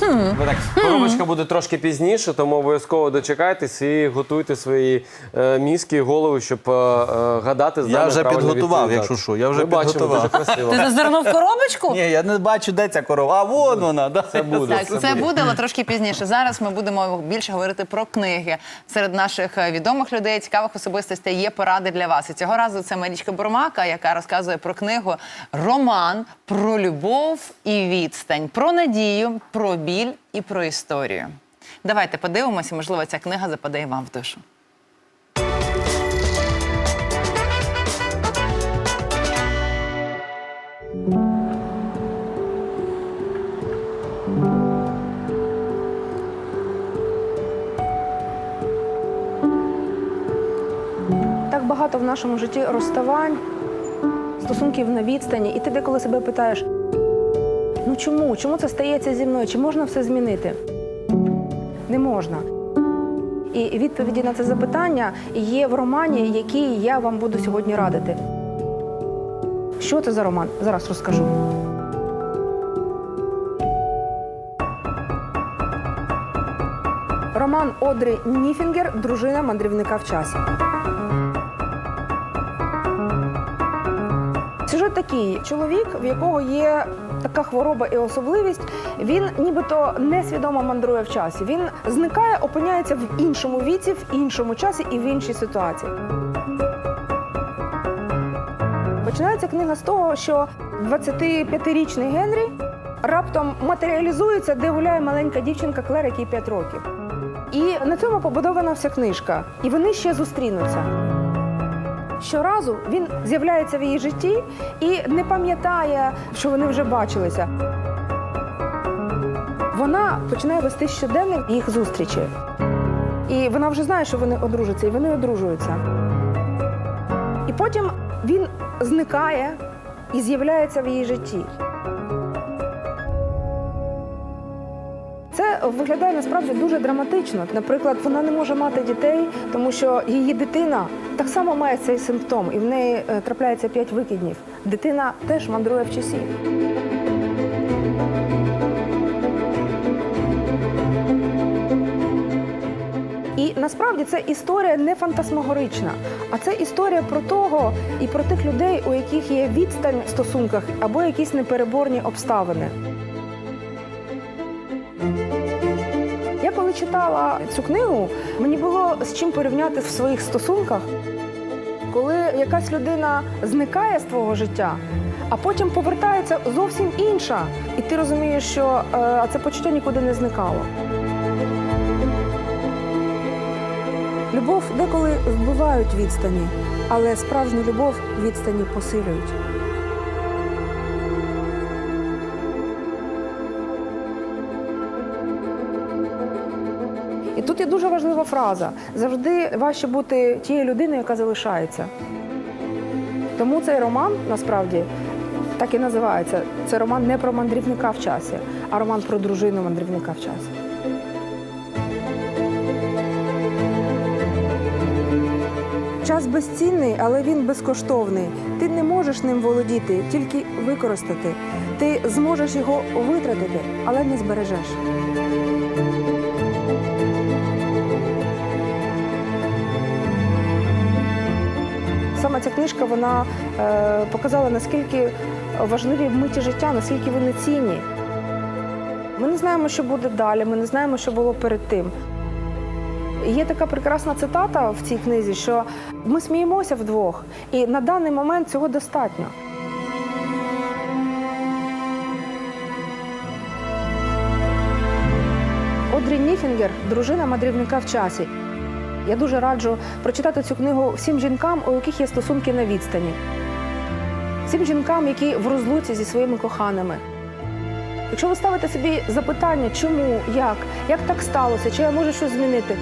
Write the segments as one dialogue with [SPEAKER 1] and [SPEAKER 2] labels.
[SPEAKER 1] Біатан.
[SPEAKER 2] Так, коробочка буде трошки пізніше, тому обов'язково дочекайтесь і готуйте свої е, мізки і голову, щоб е, е, гадати з
[SPEAKER 3] Я
[SPEAKER 2] нами
[SPEAKER 3] вже
[SPEAKER 2] правильно
[SPEAKER 3] підготував,
[SPEAKER 2] відповідати.
[SPEAKER 3] якщо що, я вже
[SPEAKER 2] Ми бачимо,
[SPEAKER 3] підготував.
[SPEAKER 2] дуже красиво.
[SPEAKER 1] Ти зазирнув в коробочку?
[SPEAKER 3] Ні, я не бачу, де ця корова. А вон вона. Да?
[SPEAKER 2] Це буде.
[SPEAKER 4] Так, це буде, але трошки пізніше. Зараз ми будемо більше говорити про книги. Серед наших е, відомих людей, цікавих особистостей є поради для вас. І цього разу це Марічка Бурмака, яка розказує про книгу Роман про любов і відстань, про надію, про біль і про історію. Давайте подивимося, можливо, ця книга западе і вам в душу.
[SPEAKER 5] Так багато в нашому житті розставань, стосунків на відстані, і ти деколи себе питаєш: ну чому? Чому це стається зі мною? Чи можна все змінити? Не можна. І відповіді на це запитання є в романі, який я вам буду сьогодні радити. Що це за роман? Зараз розкажу. Роман Одрі Ніфінгер Дружина мандрівника в часі. Сюжет такий: чоловік, в якого є така хвороба і особливість, він нібито несвідомо мандрує в часі. Він зникає, опиняється в іншому віці, в іншому часі і в іншій ситуації. Починається книга з того, що 25-річний Генрі раптом матеріалізується, де гуляє маленька дівчинка Клер, якій 5 років. І на цьому побудована вся книжка. І вони ще зустрінуться. Щоразу він з'являється в її житті і не пам'ятає, що вони вже бачилися. Вона починає вести щоденник їх зустрічі. І вона вже знає, що вони одружаться, і вони одружуються. І потім він зникає і з'являється в її житті. Це виглядає насправді дуже драматично. Наприклад, вона не може мати дітей, тому що її дитина так само має цей симптом, і в неї е, трапляється п'ять викиднів. Дитина теж мандрує в часі. І насправді це історія не фантасмагорична, а це історія про того і про тих людей, у яких є відстань в стосунках або якісь непереборні обставини. Читала цю книгу, мені було з чим порівняти в своїх стосунках, коли якась людина зникає з твого життя, а потім повертається зовсім інша, і ти розумієш, що е, це почуття нікуди не зникало. Любов деколи вбивають відстані, але справжню любов відстані посилюють. І тут є дуже важлива фраза: завжди важче бути тією людиною, яка залишається. Тому цей роман насправді так і називається. Це роман не про мандрівника в часі, а роман про дружину мандрівника в часі. Час безцінний, але він безкоштовний. Ти не можеш ним володіти, тільки використати. Ти зможеш його витратити, але не збережеш. Книжка вона е, показала, наскільки важливі миті життя, наскільки вони цінні. Ми не знаємо, що буде далі, ми не знаємо, що було перед тим. Є така прекрасна цитата в цій книзі, що ми сміємося вдвох, і на даний момент цього достатньо. Одрі Ніфінгер, дружина мандрівника в часі. Я дуже раджу прочитати цю книгу всім жінкам, у яких є стосунки на відстані, всім жінкам, які в розлуці зі своїми коханими. Якщо ви ставите собі запитання, чому, як, як так сталося, чи я можу щось змінити,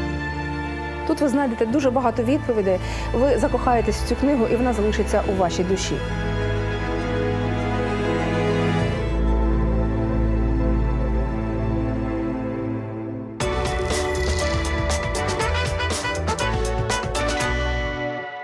[SPEAKER 5] тут ви знайдете дуже багато відповідей. Ви закохаєтесь в цю книгу, і вона залишиться у вашій душі.